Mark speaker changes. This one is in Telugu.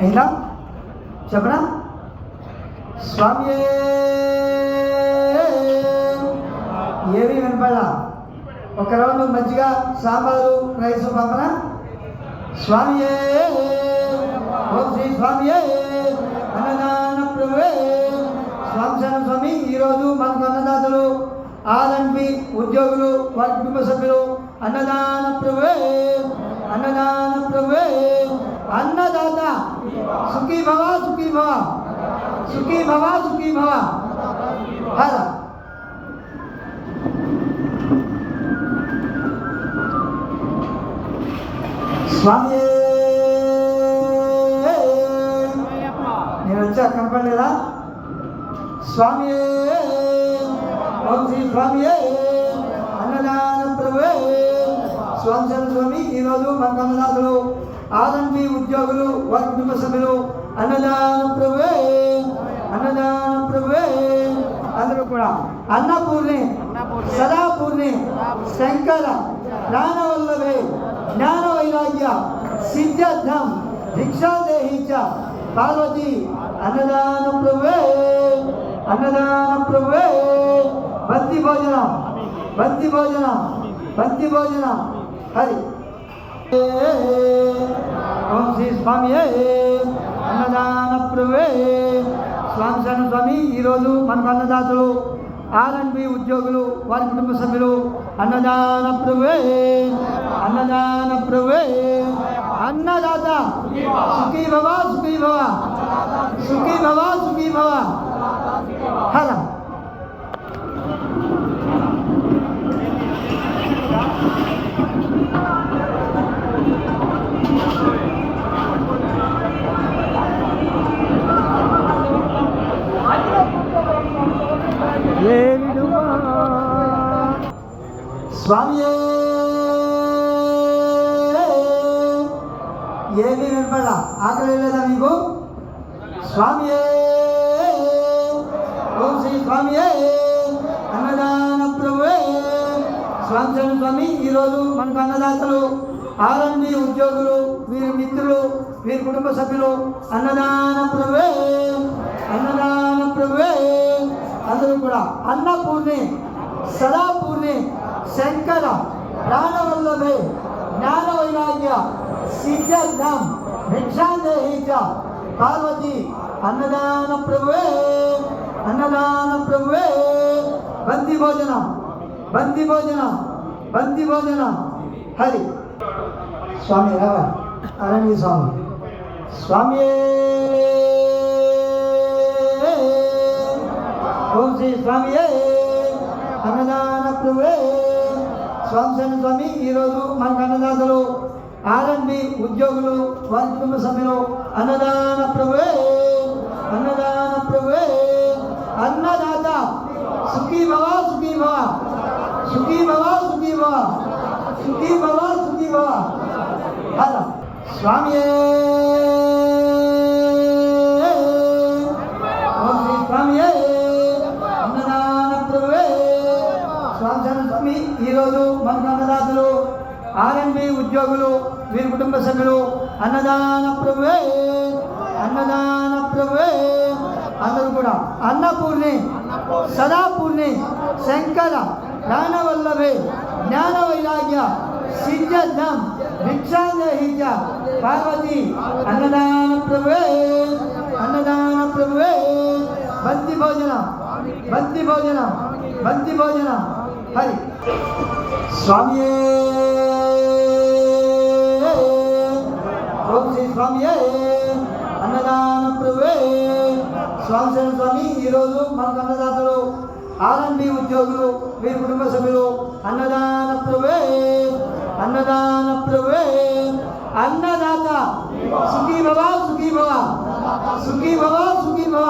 Speaker 1: అయినా చెప్పరా స్వామి ఏమీ వినపడా? ఒక రౌండ్ మంచిగా సాంబారు రైస్ పంపరా స్వామి ఓం శ్రీ స్వామి అన్నదాన ప్రభువే. స్వామి స్వామి ఈరోజు మనకు అన్నదాతలు ఆర్ఎంపి ఉద్యోగులు వారి కుటుంబ సభ్యులు అన్నదాన ప్రభువే. అన్నదాన ప్రభువే. అన్నదాత సుఖీ భవ సుఖీ భవ సుఖీ భవ సుఖీ భవ హర స్వామి నేను వచ్చా కనపడలేదా స్వామి ఓం శ్రీ స్వామి అన్నదాన ప్రభువే స్వామి శరణ స్వామి ఈరోజు మన అన్నదాతలు ఆదంపి ఉద్యోగులు వారి కుటుంబ సభ్యులు అన్నదాన ప్రభువే అన్నదాన ప్రభువే అందరూ కూడా అన్నపూర్ణి సదాపూర్ణి శంకర ప్రాణవల్లభే జ్ఞాన వైరాగ్య సిద్ధార్థం భిక్షాదేహి చ పార్వతి అన్నదాన ప్రభువే అన్నదాన ప్రభువే బంతి భోజనం బంతి భోజనం బంతి భోజనం. హరి. ఓం శ్రీ స్వామి అన్నదాన ప్రభువే స్వామి శరణ స్వామి ఈరోజు మనకు అన్నదాతలు ఆర్ఎండ్బి ఉద్యోగులు వారి కుటుంబ సభ్యులు అన్నదాన ప్రభువే అన్నదాన ప్రభువే అన్నదాత సుఖీ భవ సుఖీ భవ. సుఖీ భవ సుఖీ భవ. హలో స్వామి ఏమి వినపడా ఆకలి లేదా మీకు? స్వామి ఓం శ్రీ స్వామి అన్నదాన ప్రభువే! స్వామి శరణ స్వామి ఈరోజు మనకు అన్నదాతలు ఆర్ఎండి ఉద్యోగులు వీరి మిత్రులు వీరి కుటుంబ సభ్యులు అన్నదాన ప్రభువే! అన్నదాన ప్రభువే! అందరూ కూడా అన్నపూర్ణి సదాపూర్ణి! శంకర ప్రాణవల్లభే జ్ఞాన వైరాగ్య సిద్ధం భిక్షాదేహిత పార్వతి అన్నదాన ప్రభువే అన్నదాన ప్రభువే. బంది భోజన బంది భోజన బంది భోజన. హరి. స్వామి రావా అరణ్య స్వామి. స్వామి ఓం శ్రీ స్వామి అన్నదాన ప్రభువే. స్వామి స్వామి ఈరోజు మనకు అన్నదాతలు ఆర్ఎండి ఉద్యోగులు వారి కుటుంబ సభ్యులు అన్నదాన ప్రభువే అన్నదాన ప్రభువే అన్నదాత సుఖీ భవ సుఖీ భవ సుఖీ భవ సుఖీ భవ సుఖీ భవ సుఖీ భవ స్వామి ఈరోజు మనకు అన్నదాతలు ఆర్ఎండి ఉద్యోగులు వీరి కుటుంబ సభ్యులు అన్నదాన ప్రభువే అన్నదాన ప్రభువే. అందరూ కూడా అన్నపూర్ణి సదాపూర్ణి శంకర జ్ఞానవల్లభే జ్ఞాన వైరాగ్య సిద్ధం భిక్షాదేహి పార్వతి అన్నదాన ప్రభువే అన్నదాన ప్రభువే. బంతి భోజనం బంతి భోజనం బంతి భోజనం. హరి. స్వామి ఓం శ్రీ స్వామి అన్నదాన ప్రభువే. స్వామి శరణ స్వామి ఈరోజు మనకు అన్నదాతలు ఆర్ఎండి ఉద్యోగులు మీ కుటుంబ సభ్యులు అన్నదాన ప్రభువే అన్నదాన ప్రభువే. అన్నదాత సుఖీ భవ సుఖీ భవ సుఖీ భవ సుఖీ భవ